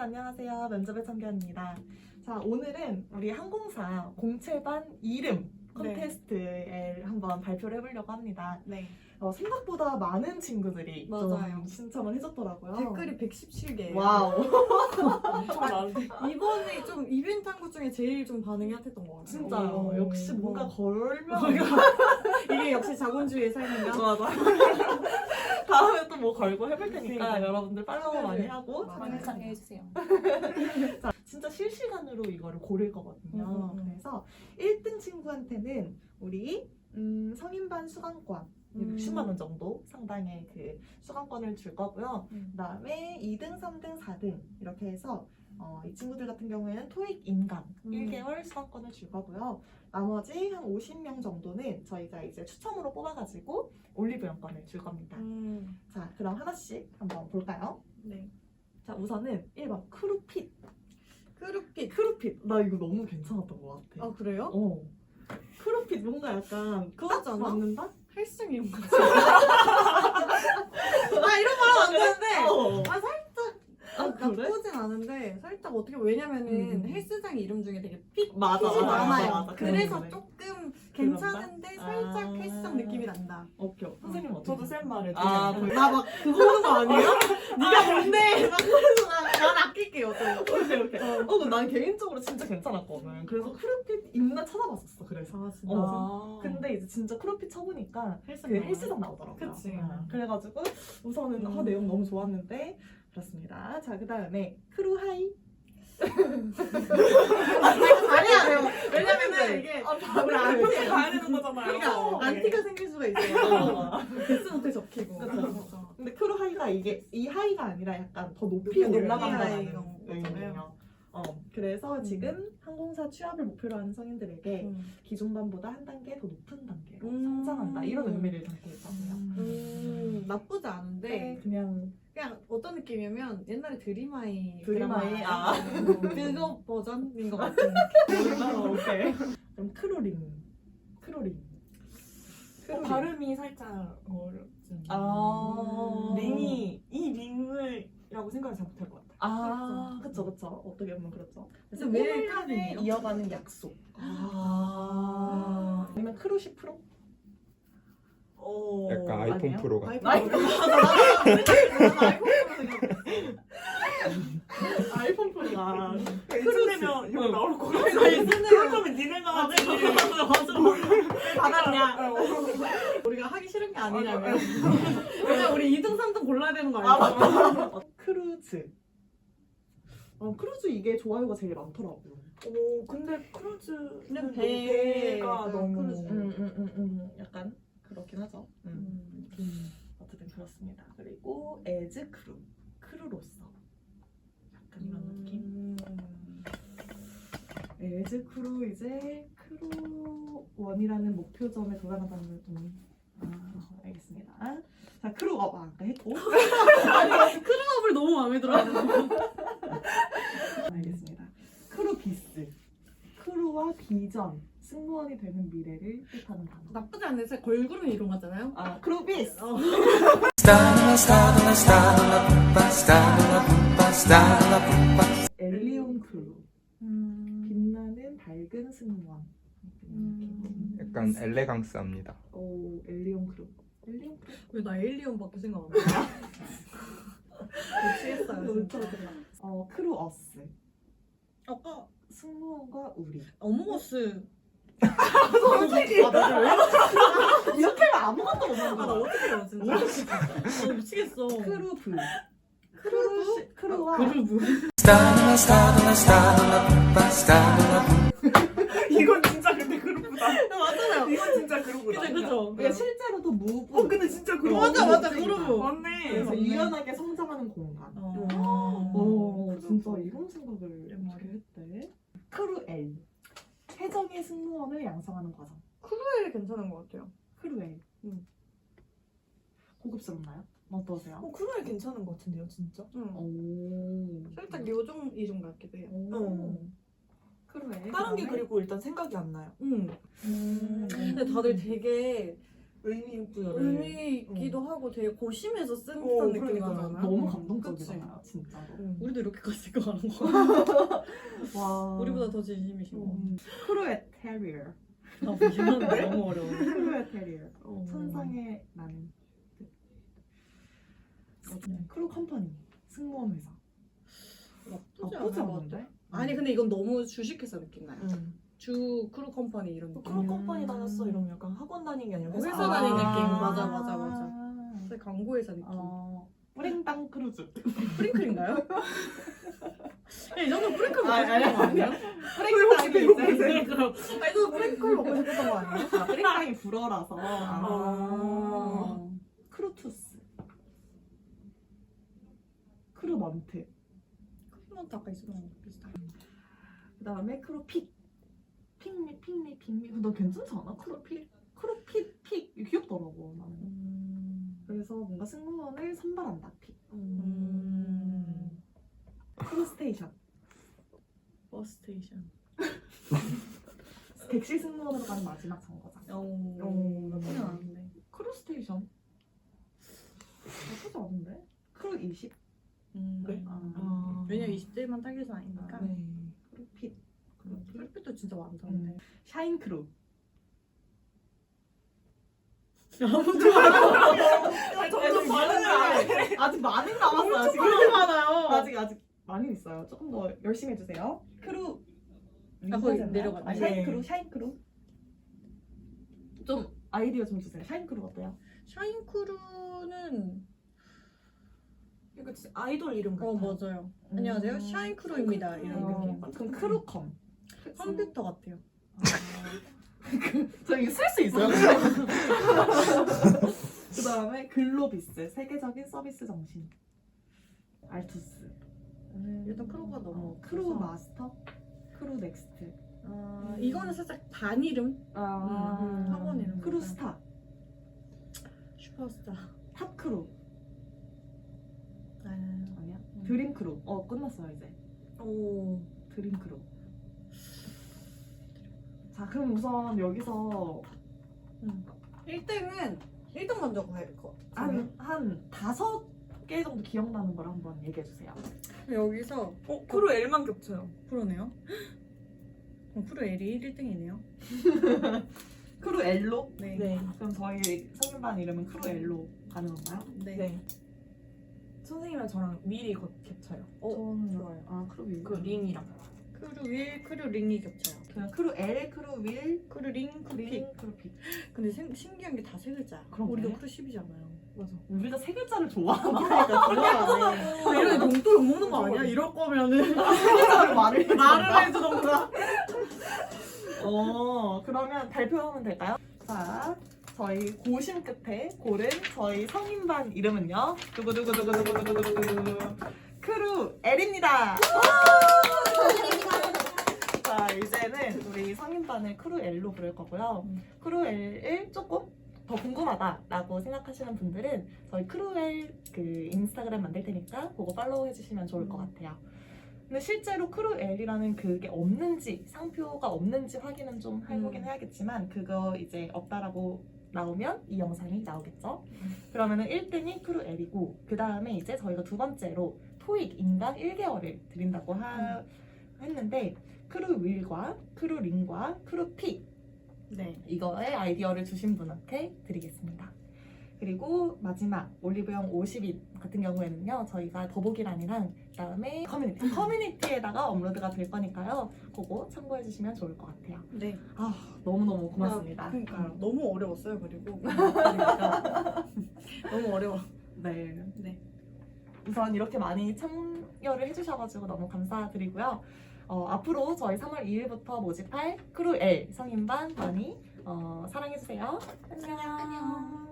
안녕하세요. 면접의 청견입니다. 자, 오늘은 우리 항공사 공채반 이름 콘테스트에 한번 발표를 해보려고 합니다. 네. 어, 생각보다 많은 친구들이 맞아요. 좀 신청을 해줬더라고요. 댓글이 117개예요. 와우. 엄청 많은데. 이번에 좀 이벤트 한 것 중에 제일 좀 반응이 핫했던 것 같아요. 진짜요. 오. 역시 뭔가 걸면 이게 역시 자본주의의 삶인가? 맞아. 다음에 또 뭐 걸고 해볼 테니까 그러니까요. 여러분들 팔로우 많이 하고. 많이 참여해주세요. 자, 진짜 실시간으로 이거를 고를 거거든요. 음, 음, 음. 그래서 1등 친구한테는 우리 음, 성인반 수강권 음. 60만 원 정도 상당의 그 수강권을 줄 거고요. 음. 그다음에 2등, 3등, 4등 이렇게 해서 어, 이 친구들 같은 경우에는 토익 인강 음. 1개월 수강권을 줄 거고요. 나머지 한 50명 정도는 저희가 이제 추첨으로 뽑아가지고 올리브 영권을 줄 겁니다. 음. 자, 그럼 하나씩 한번 볼까요? 네. 자, 우선은 1번 크루핏. 크루핏. 크루핏. 나 이거 너무 괜찮았던 것 같아. 아 그래요? 어. 크루핏 뭔가 약간 그거잖아. 맞는다? 헬스장 이름 같아. 아 이런 말 하면 안 되는데. 어. 아 살짝 아, 그래? 나쁘진 살짝 어떻게 왜냐면은 음. 헬스장 이름 중에 되게 픽 맞아, 핏이 맞아, 많아요. 맞아, 맞아. 그래서 그래. 조금? 괜찮은데 살짝 아. 헬스장 느낌이 난다. 오케이. 선생님 어떻게? 저도 쌤 말을 아, 들으면. 나막 그거 하는 거 아니에요? 네가 뭔데? 막 그래서 난, 난 아낄게요. 또. 오케이, 오케이. 어, 근데 난 개인적으로 진짜 괜찮았거든. 그래서 크루핏 있나 찾아봤었어. 그래서. 아 진짜. 어. 근데 이제 진짜 크루핏 쳐보니까 헬스장 그 헬스장 나오더라고요. 그치. 어, 그래가지고 우선은 아, 음. 내용 너무 좋았는데 그렇습니다. 자, 그 다음에 크루하이. 돼요. 왜냐면은 이게 아, 우리 그렇게 안티 가야 되는 거잖아요. 그러니까 안티가 생길 수가 있어요. 어. 데스 노트에 적히고. 근데 크루하이가 이게 이 하이가 아니라 약간 더 높이 높이 올라간다는 의미예요. 어, 그래서 지금 항공사 취업을 목표로 하는 성인들에게 음. 기존반보다 한 단계 더 높은 단계로 음. 성장한다 이런 의미를 담고 있다고요. 음, 나쁘지 않은데 네, 그냥 어떤 느낌이냐면 옛날에 드림아이, 드라마 아. 그거 버전인 것 같은 어, 오케이. 그럼 크로링, 크로링. 어, 발음이 살짝 어렵지. 아. 링이 이 링을 이라고 생각을 잘 못할 것 같아. 아, 그쵸, 그쵸. 어떻게 보면 그렇죠. 그래서 왜 크로링이에요? 이어가는 약속. 아. 아니면 크루시 프로? 어. 약간 아이폰 아니에요? 프로 같은 아이폰 아이폰 아이폰 아이폰 프로가 크루즈면 이거 나올 거 같아. 그럴 거면 니네가 하지. 받았냐 우리가 하기 싫은 게 아니냐면 왜냐 우리 2등 3등 골라야 되는 거 아, 아니야? 어, 크루즈. 어, 크루즈 이게 좋아요가 제일 많더라고요. 오, 근데 크루즈는 그냥 배가 배가 너무. 크루즈. 음, 음, 음, 음. 약간 그렇긴 하죠. 음. 음. 어쨌든 그렇습니다. 그리고 에즈 크루. 크루로서. 약간 이런 느낌. 음. 에즈 크루 이제 크루 원이라는 목표점에 돌아간다는 좀 아, 알겠습니다. 자, 크루업 아까 했고. 크루업을 너무 마음에 들어 알겠습니다. 크루 비스. 크루와 비전, 승무원이 되는 미래를 뜻하는 단어. 나쁘지 않은데 걸그룹 이름 같잖아요? 아, 크루 비스. 어. 엘리온 크루. 음. 빛나는 밝은 승무원. 음. 약간 엘레강스합니다. 오, 엘리온 크루. 엘리온 크루. 왜나 에일리언밖에 생각 안 나? 진짜 어, 크루 어스. 아까 승무원과 우리. 어몽어스 솔직히. 아, 나 왜? 이렇게 하면 아무것도 없는 아나 거야. 어떻게 해요 진짜 아 미치겠어 크루브. 크루, 크루와 그루브 이건 진짜 근데 그룹보다. 맞잖아요 이건 진짜 그룹보다. 그죠 그죠 그러니까 실제로도 무브. 어, 근데 진짜 그룹. 맞아 맞아 그루브 맞네. 그래서 맞네. 유연하게 성장하는 공간. 어. 오, 진짜 이런 생각을 오랜만에. 이렇게 했대. 크루 L. 해적의 승무원을 양성하는 과정. 크루엘이 괜찮은 것 같아요 크루 L. 음. 고급스럽나요? 어떠세요? 어, 크루엘 괜찮은 것 같은데요, 진짜? 응. 오. 살짝 요정 이름 같기도 해요 오. 어. 크루 L. 다른 게 그다음에? 그리고 일단 생각이 안 나요. 응 음. 근데 다들 되게 의미 부여를. 의미 있기도 하고 되게 고심해서 쓴 어, 듯한 느낌이 그러니까. 나잖아요. 너무 음, 감동적이잖아요, 진짜로. 음. 우리도 이렇게까지 생각하는 거. 와. 우리보다 더 진심이신 거. 음. 크루엣 테리어. 나 무심한데 너무 어려워. 크루엣 테리어. 어. 천상의 나는. 네. 크루 컴퍼니. 승무원 회사. 나쁘지 않은 것? 같아. 아니 근데 이건 너무 주식회사 느낌 나요. 음. 주 크루 컴퍼니 이런 또 느낌. 크루 음. 컴퍼니 다녔어 이러면 약간 학원 다닌 게 아니라 회사 회사 다니는 다니는 느낌. 느낌. 맞아, 맞아, 맞아. 진짜 광고회사 느낌. 어, 뿌링땅 크루즈. 프링클인가요? 야, 이 정도 프링클 먹고 아니, 싶은 거 아니. 아니야? 뿌링땅이 이제 아니 저 프링클 먹고 싶었던 거 아니에요? 아, 뿌링땅이 불어라서. 아. 크루투스. 크루먼트. 크리먼트 아까 있었던 거 비슷하게. 그 다음에 크루픽. 픽미, 픽미, 픽미. 너 괜찮지 않아? 크루픽. 크루픽, 픽. 귀엽더라고, 나는. 음. 그래서 뭔가 승무원을 선발한다, 픽. 음. 크루스테이션. 버스 스테이션. 객실 승무원으로 가는 마지막 정거장. 오. 오. 나쁘지 않은데. 크루스테이션. 나쁘지 않은데? 크루 20. 음. 그래? 아. 왜냐면 20대만 딸기선 아니니까. 네. 크루핏. 혈빛도 진짜 많다. 음. 근데. 샤인 크루. 아무도 안 점점 안 해. 아직 많이 남았어요. 그렇게 많아요. 아직 아직 많이 있어요. 조금 더 열심히 해주세요. 크루. 아, 거기. 내려갔네. 아, 샤인 네. 크루, 샤인 크루. 좀 아이디어 좀 주세요. 샤인 크루 어때요? 샤인 크루는 이거 진짜 아이돌 이름 같아. 어 맞아요. 안녕하세요. 샤인 크루입니다. 이런 어, 느낌. 그럼 크루컴. 컴퓨터 같아요. 저 이거 쓸 수 있어요? 그 다음에 글로비스 세계적인 서비스 정신. 알투스. 일단 크루가 너무 크루 커서. 마스터? 크루 넥스트. 아, 이거는 살짝 반 이름? 아, 음, 학원 이름 크루 스타. 슈퍼스타. 탑 크루. 아, 아니야? 드림 크루. 어 끝났어요 이제. 오. 드림 크루 자 그럼 우선 여기서 1등은 1등 먼저 것 같아요. 한, 한 다섯 개 정도 기억나는 걸 한번 얘기해 주세요 여기서 어 크루 L만 겹쳐요. 프로네요. 어, 프로 L이 1등이네요. 크루 L로 네. 네. 그럼 저희 성인반 이름은 크루 L로 가는 건가요? 네. 네. 선생님이랑 저랑 미리 거 겹쳐요. 어, 저는 좋아요. 아 크루 윌. 그 링이랑. 크루 윌, 크루 링이 겹쳐요. 그냥 크루 L, 크루 윌, 크루 링, 크루 픽. 링, 크루 픽. 근데 생, 신기한 게 다 세 글자야. 그러게. 우리도 크루 10이잖아요. 맞아. 우리가 세 글자를? 그러니까. 아, 이런 용돈 욕 먹는 거 아니야? 이럴 거면은 세 글자를 말을 해준다. 말을 해주던가. 어, 그러면 발표하면 될까요? 자, 저희 고심 끝에 고른 저희 성인반 이름은요. 두구두구두구두구두구두구 크루 L입니다. 자, 이제는 우리 성인반을 크루 L로 부를 거고요. 음. 크루 L을 조금 더 궁금하다라고 생각하시는 분들은 저희 크루엘 그 인스타그램 만들 테니까 그거 팔로우 해주시면 좋을 것 같아요. 근데 실제로 크루엘이라는 그게 없는지 상표가 없는지 확인은 좀 해보긴 음. 해야겠지만 그거 이제 없다라고 나오면 이 영상이 나오겠죠. 그러면은 1등이 크루엘이고 그 다음에 이제 저희가 두 번째로 토익 인강 1개월을 드린다고 하, 했는데 크루 윌과 크루 링과 크루 픽 네. 이거에 아이디어를 주신 분한테 드리겠습니다. 그리고 마지막 올리브영 50인 같은 경우에는요 저희가 더보기란이랑 그다음에 커뮤니티 커뮤니티에다가 업로드가 될 거니까요 그거 참고해 주시면 좋을 것 같아요. 네. 아 너무 너무 고맙습니다. 아, 그러니까요. 음, 너무 어려웠어요. 그리고 그러니까 너무 어려워. 네. 네. 우선 이렇게 많이 참여를 해주셔가지고 너무 감사드리고요. 어, 앞으로 저희 3월 2일부터 모집할 크루 L 성인반 많이 어, 사랑해주세요. 안녕. 안녕.